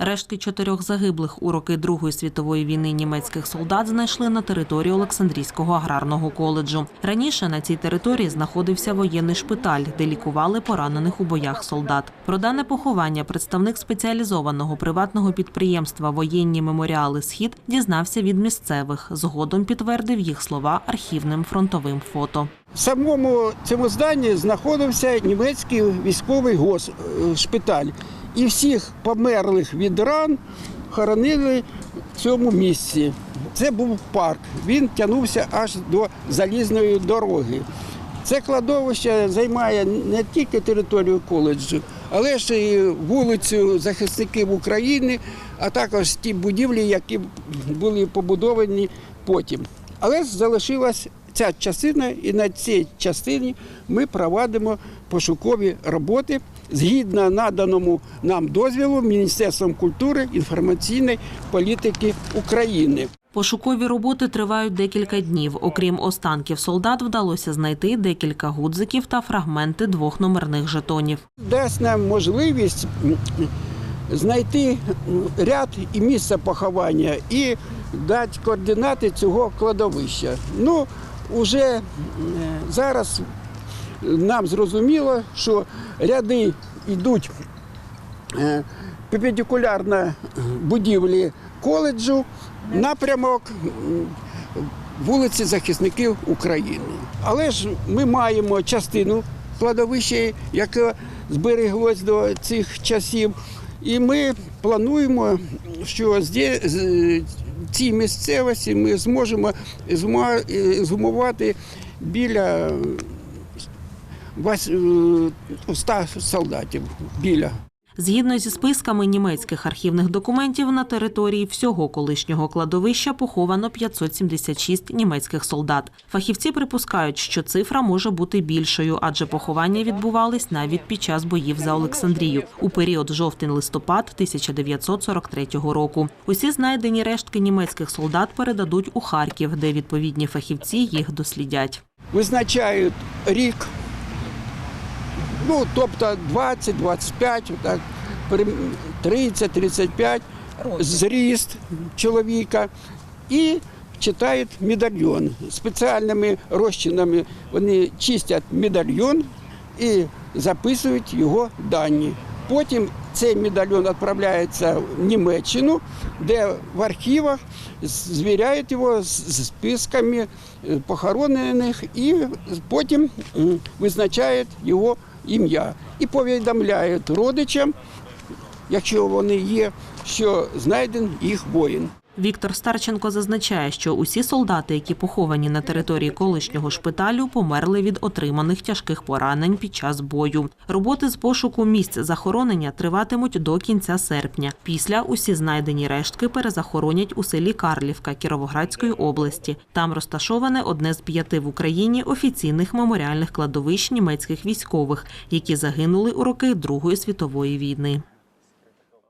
Рештки чотирьох загиблих у роки Другої світової війни німецьких солдат знайшли на території Олександрійського аграрного коледжу. Раніше на цій території знаходився воєнний шпиталь, де лікували поранених у боях солдат. Про дане поховання представник спеціалізованого приватного підприємства Воєнні меморіали Схід дізнався від місцевих. Згодом підтвердив їх слова архівним фронтовим фото. В самому цьому зданні знаходився німецький військовий е, шпиталь. І всіх померлих від ран хоронили в цьому місці. Це був парк. Він тягнувся аж до залізної дороги. Це кладовище займає не тільки територію коледжу, але ж і вулицю захисників України, а також ті будівлі, які були побудовані потім. Але залишилась ця частина, і на цій частині ми проводимо пошукові роботи згідно наданому нам дозвілу Міністерством культури інформаційної політики України. Пошукові роботи тривають декілька днів. Окрім останків солдат, вдалося знайти декілька гудзиків та фрагменти двох номерних жетонів. дасть нам можливість знайти ряд і місце поховання і дати координати цього кладовища. Ну, уже е, зараз нам зрозуміло, що ряди йдуть е, перпендикулярно будівлі коледжу, напрямок вулиці захисників України. Але ж ми маємо частину кладовища, яке збереглось до цих часів. І ми плануємо, що цій місцевості ми зможемо зма- е, біля вась- е, 100 солдатів. Біля. Згідно зі списками німецьких архівних документів, на території всього колишнього кладовища поховано 576 німецьких солдат. Фахівці припускають, що цифра може бути більшою, адже поховання відбувались навіть під час боїв за Олександрію у період жовтень-листопад 1943 року. Усі знайдені рештки німецьких солдат передадуть у Харків, де відповідні фахівці їх дослідять. визначають рік, ну, тобто 20, 25, отак, 30, 35, зріст чоловіка і читають медальйон. Спеціальними розчинами вони чистять медальйон і записують його дані. Потім цей медальйон відправляється в Німеччину, де в архівах звіряють його з з списками е, похоронених і потім визначають його ім'я і повідомляють родичам, якщо вони є, що знайден їх воїн. Віктор Старченко зазначає, що усі солдати, які поховані на території колишнього шпиталю, померли від отриманих тяжких поранень під час бою. Роботи з пошуку місць захоронення триватимуть до кінця серпня. Після усі знайдені рештки перезахоронять у селі Карлівка Кіровоградської області. Там розташоване одне з п'яти в Україні офіційних меморіальних кладовищ німецьких військових, які загинули у роки Другої світової війни.